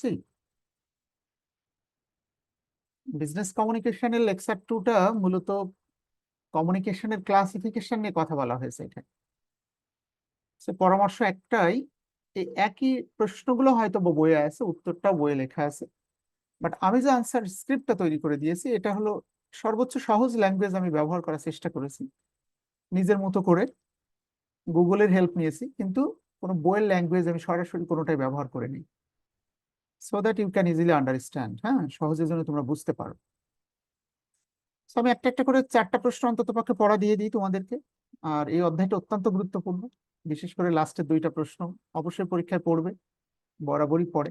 C business কমিউনিকেশনের lecture টুটা মূলত কমিউনিকেশনের ক্লাসিফিকেশন নিয়ে কথা বলা হয়েছে এটা সে পরামর্শ একটাই, এই একই প্রশ্নগুলো হয়তো বইয়ে আছে উত্তরটাও বইয়ে লেখা আছে বাট আমি যে আনসার স্ক্রিপ্টটা তৈরি করে দিয়েছি, এটা হলো সর্বোচ্চ সহজ ল্যাঙ্গুয়েজ আমি ব্যবহার করার চেষ্টা করেছি, নিজের মতো করে গুগলের হেল্প নিয়েছি, কিন্তু কোনো বইয়ের ল্যাঙ্গুয়েজ আমি সরাসরি কোনোটাই ব্যবহার করিনি। So that you can easily understand হ্যাঁ? সহজের জন্য তোমরা বুঝতে পারো। So, আমি একটা একটা করে চারটা প্রশ্ন অন্তত পক্ষে পড়া দিয়ে দিই তোমাদেরকে। আর এই অধ্যায়টা অত্যন্ত গুরুত্বপূর্ণ। বিশেষ করে লাস্টের দুইটা প্রশ্ন অবশ্যই পরীক্ষায় পড়বে বরাবরই পড়ে।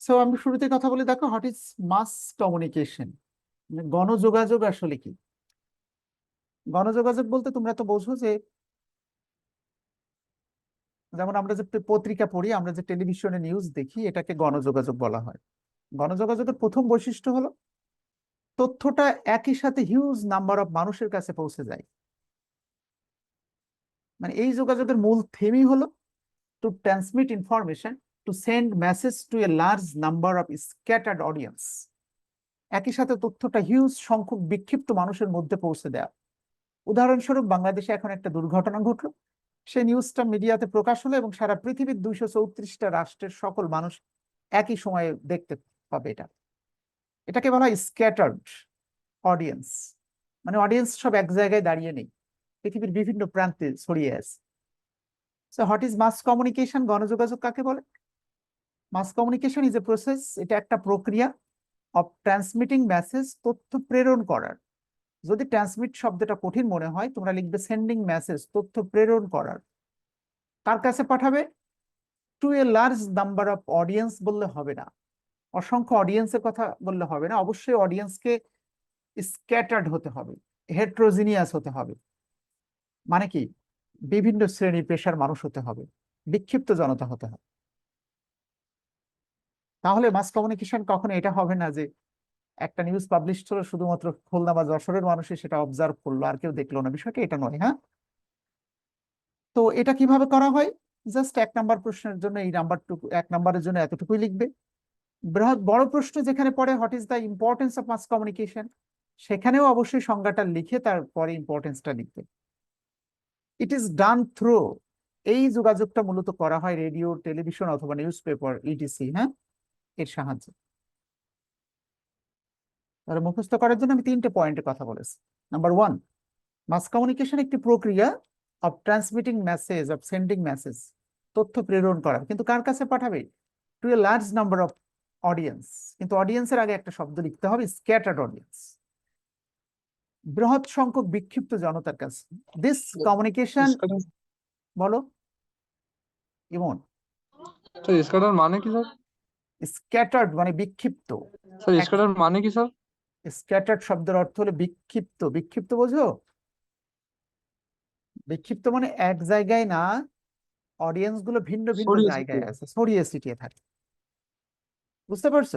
সো আমি শুরুতে কথা বলে দেখো হোয়াট ইজ মাস কমিউনিকেশন গণযোগাযোগ আসলে কি? গণযোগাযোগ বলতে তোমরা তো বোঝো যে যেমন আমরা যে পত্রিকা পড়ি, আমরা যে টেলিভিশনে নিউজ দেখি, এটাকে গণযোগাযোগ বলা হয়। গণযোগাযোগের প্রথম বৈশিষ্ট্য হলো, তথ্যটা একই সাথে হিউজ নাম্বার অফ মানুষের কাছে পৌঁছে যায়। মানে এই যোগাযোগের মূল থেমই হলো to transmit information to send message to a large number of scattered audience একই সাথে তথ্যটা হিউজ সংখ্যক বিক্ষিপ্ত মানুষের মধ্যে পৌঁছে দেওয়া উদাহরণস্বরূপ, বাংলাদেশে এখন একটা দুর্ঘটনা ঘটলো। সেই নিউজটা মিডিয়াতে প্রকাশ হলো এবং সারা পৃথিবীর দুইশো চৌত্রিশটা রাষ্ট্রের সকল মানুষ একই সময়ে দেখতে পাবে এটা। এটাকে বলা হয় স্ক্যাটার্ড অডিয়েন্স মানে অডিয়েন্স সব এক জায়গায় দাঁড়িয়ে নেই। পৃথিবীর বিভিন্ন প্রান্তে ছড়িয়ে আছে। So what is mass communication গণযোগাযোগ কাকে বলে? Mass communication is a process এটা একটা প্রক্রিয়া অফ ট্রান্সমিটিং মেসেজ তথ্য প্রেরণ করার। যদি ট্রান্সমিট শব্দটা কঠিন মনে হয়, তোমরা লিখবে সেন্ডিং মেসেজ তথ্য প্রেরণ করার। কার কাছে পাঠাবে? To a large number of audience বললে হবে না। অসংখ্য অডিয়েন্সের কথা বললে হবে না। অবশ্যই অডিয়েন্সকে স্ক্যাটার্ড হতে হবে হেট্রোজিনিয়াস হতে হবে। মানে কি? বিভিন্ন শ্রেণি পেশার মানুষ হতে হবে, বিক্ষিপ্ত জনতা হতে হবে। তাহলে মাস কমিউনিকেশন কখনো এটা হবে না যে একটা নিউজ পাবলিশ হলো শুধুমাত্র খুলনা বা যশোরের মানুষই সেটা অবজার্ভ করল, আর কেউ দেখল না। বিষয়টা এটা নয় হ্যাঁ? তো এটা কীভাবে করা হয়? জাস্ট এক নাম্বার প্রশ্নের জন্য, এই নাম্বারটুকু এক নাম্বারের জন্য এতটুকুই লিখবে। বৃহৎ, বড় প্রশ্ন যেখানে পড়ে what is the importance of mass communication সেখানেও অবশ্যই সংজ্ঞাটা লিখে তারপরে ইম্পর্টেন্সটা লিখবে। ইট ইজ ডান থ্রু এই যোগাযোগটা মূলত করা হয় রেডিও, টেলিভিশন অথবা নিউজ পেপার ইটিসি হ্যাঁ? এর সাহায্যে। তাহলে মুখস্থ করার জন্য আমি তিনটে পয়েন্টে কথা বলেছি। নাম্বার ওয়ান মাস কমিউনিকেশন একটি প্রক্রিয়া of transmitting message of sending message তথ্য প্রেরণ করা। কিন্তু কার কাছে পাঠাবে? To a large number of audience কিন্তু অডিয়েন্সের আগে একটা শব্দ লিখতে হবে স্ক্যাটার্ড অডিয়েন্স বৃহৎ সংখ্যক বিক্ষিপ্ত জনতার কাছে। দিস কমিউনিকেশন বলো। ইমন স্যার স্ক্যাটার মানে কি স্যার স্ক্যাটার্ড মানে বিক্ষিপ্ত। স্যার এক- স্ক্যাটার মানে কি স্যার স্ক্যাটার্ড শব্দের অর্থ হলো বিক্ষিপ্ত। বিক্ষিপ্ত বোঝো? বিক্ষিপ্ত মানে এক জায়গায় না অডিয়েন্সগুলো ভিন্ন ভিন্ন জায়গায় আছে ছড়িয়ে ছিটিয়ে থাকে। বুঝতে পারছ?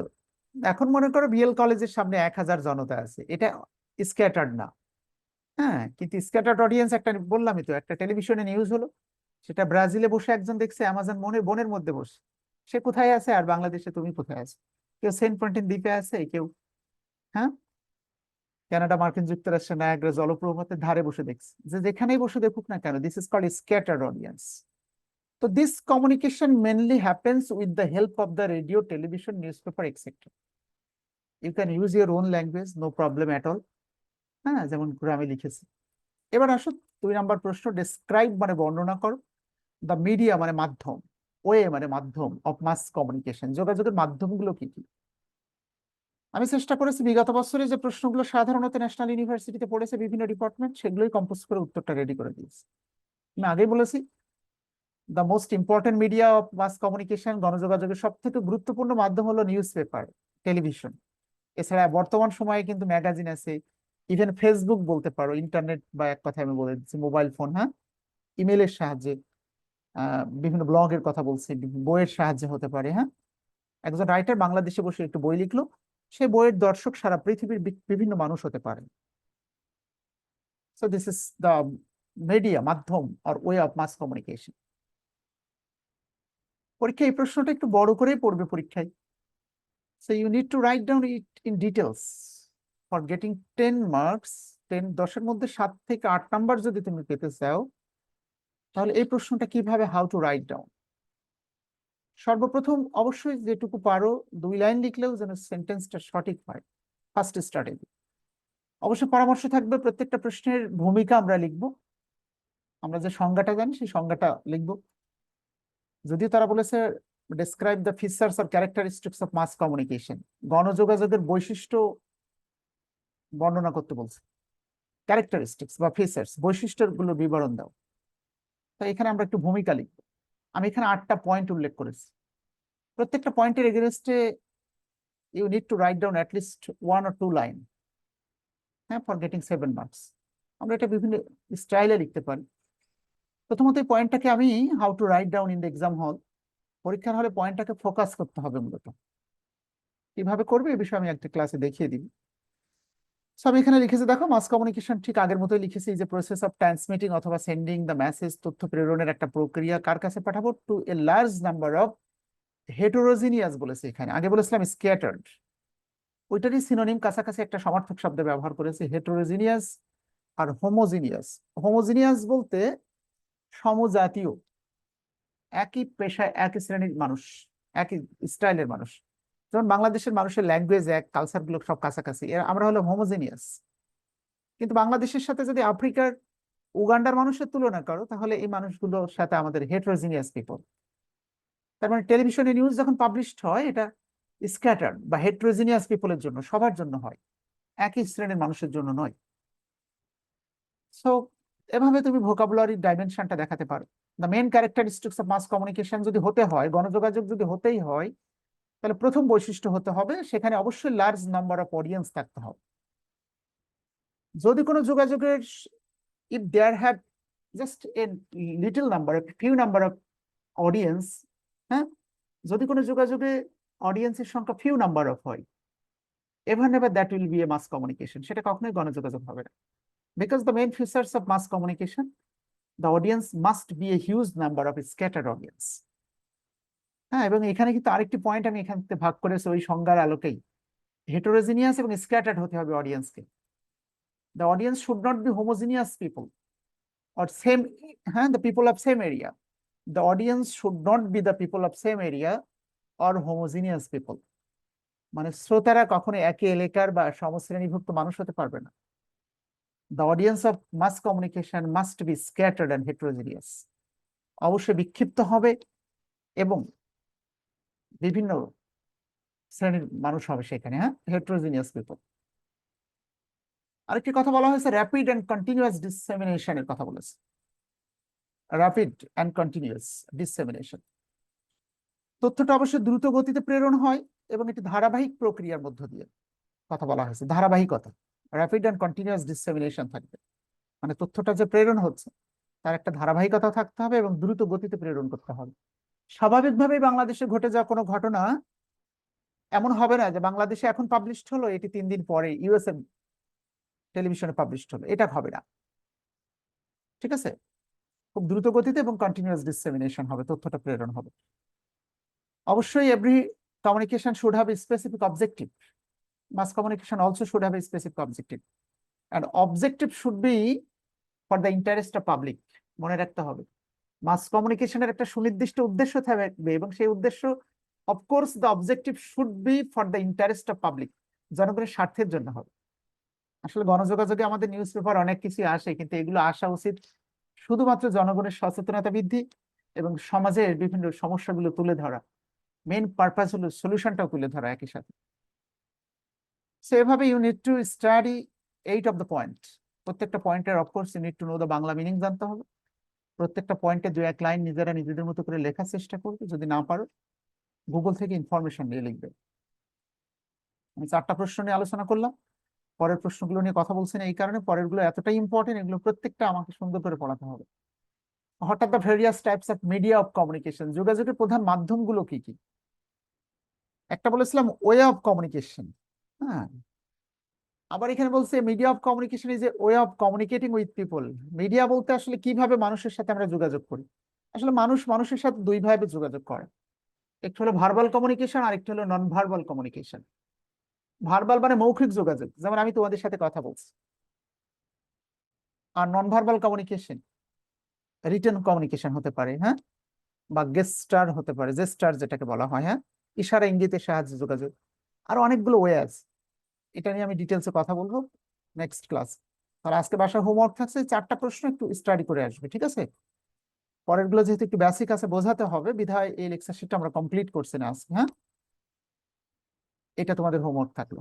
এখন মনে করো বিএল কলেজের সামনে এক হাজার জনতা আছে এটা স্ক্যাটার্ড না। হ্যাঁ কিন্তু স্ক্যাটার্ড অডিয়েন্স একটা বললামই তো একটা টেলিভিশনে নিউজ হলো সেটা ব্রাজিলে বসে একজন দেখছে অ্যামাজন মনের বনের মধ্যে বসে। সে কোথায় আছে? আর বাংলাদেশে তুমি কোথায় আছো? কেউ সেন্ট পয়েন্টের দ্বীপে আছে কেউ হ্যাঁ? কানাডা মার্কিন যুক্তরাষ্ট্রের নায়াগ্রা জলপ্রপাতের ধারে বসে দেখছে। যে যেখানেই বসে দেখুক না কেন this is called scattered audience তো this communication mainly happens with the help of the radio television newspaper etcetera you can use your own language no problem at all হ্যাঁ যেমন করে আমি লিখেছি। এবার আসো দুই নাম্বার প্রশ্ন ডেসক্রাইব মানে বর্ণনা করো। দ্য মিডিয়া মানে মাধ্যম, ওয়ে মানে মাধ্যম অফ মাস কমিউনিকেশন যোগাযোগের মাধ্যমগুলো কি কি? আমি চেষ্টা করেছি বিগত বছরে যে প্রশ্নগুলো সাধারণত ন্যাশনাল ইউনিভার্সিটিতে পড়েছে বিভিন্ন ডিপার্টমেন্ট, সেগুলোই কম্পোজ করে উত্তরটা রেডি করে দিয়েছি। আমি আগেই বলেছি the most important media of mass communication গণযোগাযোগের সব থেকে গুরুত্বপূর্ণ মাধ্যম হলো নিউজ পেপার টেলিভিশন এছাড়া বর্তমান সময়ে কিন্তু ম্যাগাজিন আছে ইভেন ফেসবুক বলতে পারো ইন্টারনেট বা এক কথায় আমি বলে দিচ্ছি মোবাইল ফোন হ্যাঁ? ইমেলের সাহায্যে বিভিন্ন ব্লগের কথা বলছি, বইয়ের সাহায্যে হতে পারে হ্যাঁ? একজন রাইটার বাংলাদেশে বসে একটু বই লিখলো সে বইয়ের দর্শক সারা পৃথিবীর বিভিন্ন মানুষ হতে পারে। So this is the media মাধ্যম আর ওয়ে অফ মাস কমিউনিকেশন পরীক্ষায় এই প্রশ্নটা একটু বড় করেই পড়বে পরীক্ষায়। So you need to write down it in details for getting ten marks ten দশের মধ্যে সাত থেকে আট নাম্বার যদি তুমি পেতে চাও, তাহলে এই প্রশ্নটা কীভাবে হাউ টু রাইট ডাউন সর্বপ্রথম অবশ্যই যেটুকু পারো দুই লাইন লিখলেও যেন সেন্টেন্সটা সঠিক হয়। ফার্স্ট স্ট্র্যাটেজি অবশ্যই পরামর্শ থাকবে প্রত্যেকটা প্রশ্নের ভূমিকা আমরা লিখব। আমরা যে সংজ্ঞাটা জানি সেই সংজ্ঞাটা লিখব। যদিও তারা বলেছে describe the features or characteristics of mass communication গণযোগাযোগের বৈশিষ্ট্য বর্ণনা করতে বলছে। ক্যারেক্টারিস্টিক্স বা ফিচার্স বৈশিষ্ট্যগুলো বিবরণ দাও। তো এখানে আমরা একটু ভূমিকা লিখব। আমি এখানে আটটা পয়েন্ট উল্লেখ করেছি। প্রত্যেকটা পয়েন্টের এগেনস্টে you need to write down at least one or two line হ্যাঁ ফর গেটিং সেভেন মার্কস আমরা এটা বিভিন্ন স্টাইলে লিখতে পারি। প্রথমত এই পয়েন্টটাকে আমি how to write down in the exam hall পরীক্ষার হলে পয়েন্টটাকে ফোকাস করতে হবে মূলত। কীভাবে করবে এ বিষয়ে আমি একটা ক্লাসে দেখিয়ে দিব সো আমি এখানে লিখেছি, দেখো মাস কমিউনিকেশন ঠিক আগের মতোই লিখেছি যে প্রসেস অফ ট্রান্সমিটিং অথবা সেন্ডিং দ্য মেসেজ তথ্য প্রেরণের একটা প্রক্রিয়া কার কাছে পাঠাবো? To a large number of heterogeneous বলেছে এখানে। আগে বলেছিলাম স্ক্যাটার্ড ওইটারই সিনোনিম কাছাকাছি একটা সমার্থক শব্দ ব্যবহার করেছে হেটোরোজিনিয়াস আর হোমোজিনিয়াস হোমোজিনিয়াস বলতে সমজাতীয়, একই পেশায়, একই শ্রেণির মানুষ, একই স্টাইলের মানুষ। যেমন বাংলাদেশের মানুষের ল্যাঙ্গুয়েজ এক কালচারগুলো সব কাছাকাছি। আমরা হলো হোমোজিনিয়াস কিন্তু বাংলাদেশের সাথে যদি আফ্রিকার, উগান্ডার মানুষের তুলনা করো, তাহলে এই মানুষগুলোর সাথে আমাদের হেটারোজিনিয়াস পিপল তার মানে টেলিভিশনে নিউজ যখন পাবলিশড হয়, এটা স্ক্যাটার্ড বা হেটারোজিনিয়াস পিপলের জন্য, সবার জন্য হয়। একই শ্রেণির মানুষের জন্য নয়। সো এভাবে তুমি ভোকাবুলারি ডাইমেনশনটা দেখাতে পারো। The main characteristics of mass communication যদি হতে হয়, গণযোগাযোগ যদি হতেই হয় তাহলে প্রথম বৈশিষ্ট্য হতে হবে, সেখানে অবশ্যই লার্জ নাম্বার অফ অডিয়েন্স থাকতে হবে। যদি কোনো যোগাযোগের if there have just a little number few number of audience হ্যাঁ? যদি কোনো যোগাযোগে অডিয়েন্সের সংখ্যা ফিউ নাম্বার অফ হয় ever never that will be a mass communication সেটা কখনোই গণযোগাযোগ হবে না। Because the main features of mass communication the audience must be a huge number of scattered audience হ্যাঁ এবং এখানে কিন্তু আরেকটি পয়েন্ট আমি এখান থেকে ভাগ করেছি ওই সংজ্ঞার আলোকেই। হেটোরোজিনিয়াস এবং স্ক্যাটার্ড হতে হবে অডিয়েন্সকে the audience should not be homogeneous people or same হ্যাঁ the people of same area the audience should not be the people of same area or homogeneous people মানে শ্রোতারা কখনো একই এলাকার বা সমশ্রেণীভুক্ত মানুষ হতে পারবে না। The audience of mass communication must be scattered and heterogeneous অবশ্যই বিক্ষিপ্ত হবে এবং বিভিন্ন শ্রেণির মানুষ হবে সেখানে হ্যাঁ? হেট্রোজিনিয়াস পিপল আরেকটি কথা বলা হয়েছে র্যাপিড অ্যান্ড কন্টিনিউয়াস ডিসেমিনেশনের কথা বলেছে। র্যাপিড অ্যান্ড কন্টিনিউয়াস ডিসেমিনেশন তথ্যটা অবশ্যই দ্রুত গতিতে প্রেরণ হয় এবং এটি ধারাবাহিক প্রক্রিয়ার মধ্য দিয়ে কথা বলা হয়েছে, ধারাবাহিকতা। র্যাপিড অ্যান্ড কন্টিনিউয়াস ডিসেমিনেশন থাকবে। মানে তথ্যটা যে প্রেরণ হচ্ছে, তার একটা ধারাবাহিকতা থাকতে হবে এবং দ্রুত গতিতে প্রেরণ করতে হবে। স্বাভাবিকভাবেই বাংলাদেশে ঘটে যাওয়া কোনো ঘটনা এমন হবে না যে বাংলাদেশে এখন পাবলিশড হলো, এটি তিন দিন পরে ইউএসএ টেলিভিশনে পাবলিশড হলো, এটা হবে না। ঠিক আছে? খুব দ্রুত গতিতে এবং কন্টিনিউয়াস ডিসেমিনেশন হবে, তথ্যটা প্রেরণ হবে। অবশ্যই every communication should have specific objective mass communication also should have specific objective and objective should be for the interest of public মনে রাখতে হবে। মাস কমিউনিকেশনের একটা সুনির্দিষ্ট উদ্দেশ্য থাকবে এবং সেই উদ্দেশ্য of course the objective should be for the interest of public জনগণের স্বার্থের জন্য হবে। আসলে গণযোগাযোগে আমাদের নিউজ পেপার অনেক কিছু আসে, কিন্তু এগুলো আসা উচিত শুধুমাত্র জনগণের সচেতনতা বৃদ্ধি এবং সমাজের বিভিন্ন সমস্যাগুলো তুলে ধরা। মেন পারপাস হলো সলিউশনটাও তুলে ধরা একই সাথে। সো এভাবে you need to study eight of the point প্রত্যেকটা পয়েন্টের of course you need to know the Bangla meaning জানতে হবে। প্রত্যেকটা পয়েন্টে দু এক লাইন নিজেরা নিজেদের মতো করে লেখার চেষ্টা করবে, যদি না পারো গুগল থেকে ইনফরমেশন নিয়ে লিখবে। আমি চারটা প্রশ্ন নিয়ে আলোচনা করলাম। পরের প্রশ্নগুলো নিয়ে কথা বলছেন এই কারণে পরেরগুলো এতটাই ইম্পর্টেন্ট এগুলো প্রত্যেকটা আমাকে সুন্দর করে পড়াতে হবে। হঠাৎ the various types of media of communication যোগাযোগের প্রধান মাধ্যমগুলো কি কি? একটা বলেছিলাম ওয়ে অফ কমিউনিকেশন হ্যাঁ? আবার এখানে বলছে media of communication is a way of communicating with people media বলতে আসলে কীভাবে মানুষের সাথে আমরা যোগাযোগ করি? আসলে মানুষ মানুষের সাথে দুই ভাবে যোগাযোগ করে। একটু হলো ভার্বাল কমিউনিকেশন আর একটু হলো নন ভার্বাল কমিউনিকেশন ভার্বাল মানে মৌখিক যোগাযোগ, যেমন আমি তোমাদের সাথে কথা বলছি। আর non verbal communication written communication হতে পারে হ্যাঁ? বা গেস্টার হতে পারে জেস্টার যেটাকে বলা হয় হ্যাঁ? ইশারা, ইঙ্গিতের সাহায্যে যোগাযোগ। আর অনেকগুলো ওয়ে আছে। এটা নিয়ে আমি ডিটেলসে কথা বলব। নেক্সট ক্লাস তাহলে আজকে বাসায় হোমওয়ার্ক থাকছে, চারটা প্রশ্ন একটু স্টাডি করে আসবে, ঠিক আছে? পরেরগুলো যেহেতু একটু বেসিক আছে, বোঝাতে হবে। বিধায় এই লেকচার শিটটা আমরা কমপ্লিট করছি না আজকে হ্যাঁ? এটা তোমাদের হোমওয়ার্ক থাকল।